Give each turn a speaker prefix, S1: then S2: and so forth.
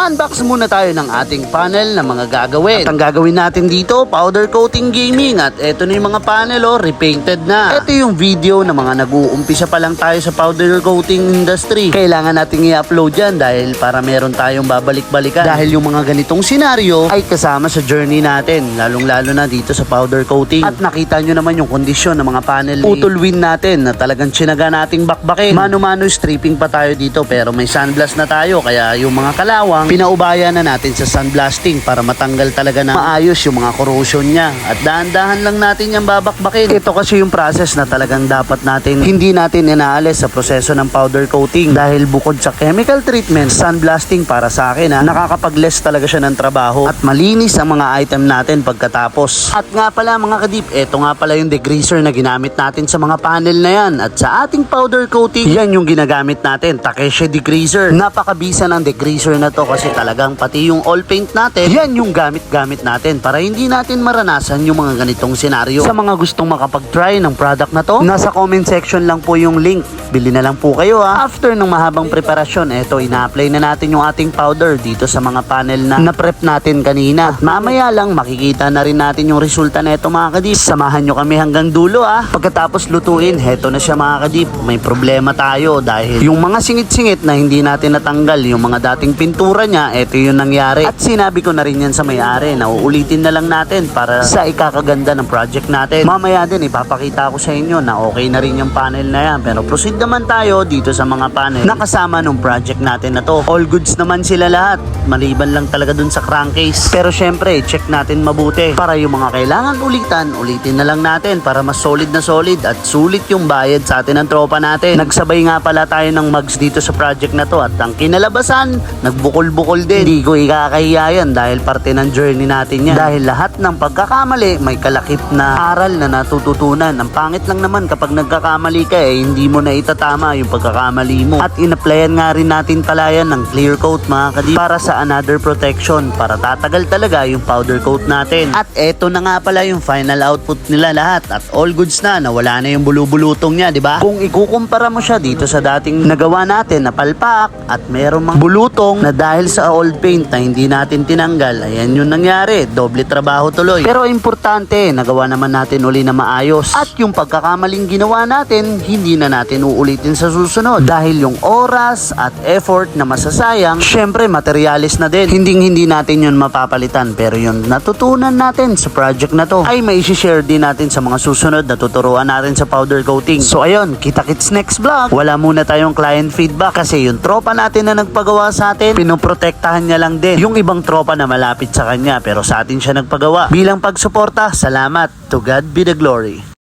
S1: Unbox muna tayo ng ating panel na mga gagawin. At ang gagawin natin dito, powder coating gaming. At eto na yung mga panel, oh, repainted na. Ito yung video na mga nag-uumpisa pa lang tayo sa powder coating industry. Kailangan nating i-upload yan dahil para meron tayong babalik-balikan. Dahil yung mga ganitong senaryo ay kasama sa journey natin, lalong-lalo na dito sa powder coating. At nakita nyo naman yung kondisyon ng mga panel. Putol win natin na talagang tsinaga nating bakbakin. Mano-mano stripping pa tayo dito pero may sunblast na tayo kaya yung mga kalawang pinaubaya na natin sa sunblasting para matanggal talaga na maayos yung mga corrosion niya. At dahan-dahan lang natin yung babakbakin. Ito kasi yung process na talagang dapat natin hindi natin inaalis sa proseso ng powder coating dahil bukod sa chemical treatment, sunblasting para sa akin ha, nakakapag-less talaga siya ng trabaho at malinis ang mga item natin pagkatapos. At nga pala mga kadip, ito nga pala yung degreaser na ginamit natin sa mga panel na yan. At sa ating powder coating, yan yung ginagamit natin, Takeshi degreaser. Napakabisa ng degreaser na to kasi talagang pati yung all paint natin, yan yung gamit-gamit natin para hindi natin maranasan yung mga ganitong senaryo. Sa mga gustong makapag-try ng product na to, nasa comment section lang po yung link. Bili na lang po kayo ha. After ng mahabang preparasyon, eto ina-apply na natin yung ating powder dito sa mga panel na na-prep natin kanina. At mamaya lang makikita na rin natin yung resulta na ito mga kadip. Samahan nyo kami hanggang dulo ha. Pagkatapos lutuin, heto na siya mga kadip. May problema tayo dahil yung mga singit-singit na hindi natin natanggal, yung mga dating pintura niya, eto yung nangyari. At sinabi ko na rin yan sa may-ari na uulitin na lang natin para sa ikakaganda ng project natin. Mamaya din ipapakita ko sa inyo na okay na rin yung panel na yan. Pero proceed naman tayo dito sa mga panel na kasama nung project natin na to. All goods naman sila lahat. Maliban lang talaga dun sa crankcase. Pero syempre, check natin mabuti. Para yung mga kailangan ulitan, ulitin na lang natin para mas solid na solid at sulit yung bayad sa atin ng tropa natin. Nagsabay nga pala tayo ng mugs dito sa project na to at ang kinalabasan, nagbukol-bukol din. Hindi ko ikakahiya yan dahil parte ng journey natin yan. Dahil lahat ng pagkakamali may kalakip na aral na natututunan. Ang pangit lang naman kapag nagkakamali ka eh, hindi mo na itatama yung pagkakamali mo. At in-applyan nga rin natin pala yan ng clear coat mga kadip para sa another protection para tatagal talaga yung powder coat natin. At eto na nga pala yung final output nila lahat at all goods na nawala na yung bulubulutong niya, di ba? Kung ikukumpara mo siya dito sa dating nagawa natin na palpak at meron mang bulutong na dahil sa old paint na hindi natin tinanggal, ayan yung nangyari, doble trabaho tuloy. Pero importante, nagawa naman natin uli na maayos. At yung pagkakamaling ginawa natin, hindi na natin uulitin sa susunod. Dahil yung oras at effort na masasayang, syempre materialis na din. Hindi hindi natin yun mapapalitan. Pero yung natutunan natin sa project na to, ay may share din natin sa mga susunod na tuturuan natin sa powder coating. So ayun, kita-kits next vlog. Wala muna tayong client feedback kasi yung tropa natin na nagpagawa sa atin, pinoprotektahan niya lang din. Yung ibang tropa na malapit sa kanya pero sa atin siya nagpagawa. Bilang pagsuporta, salamat. To God be the glory.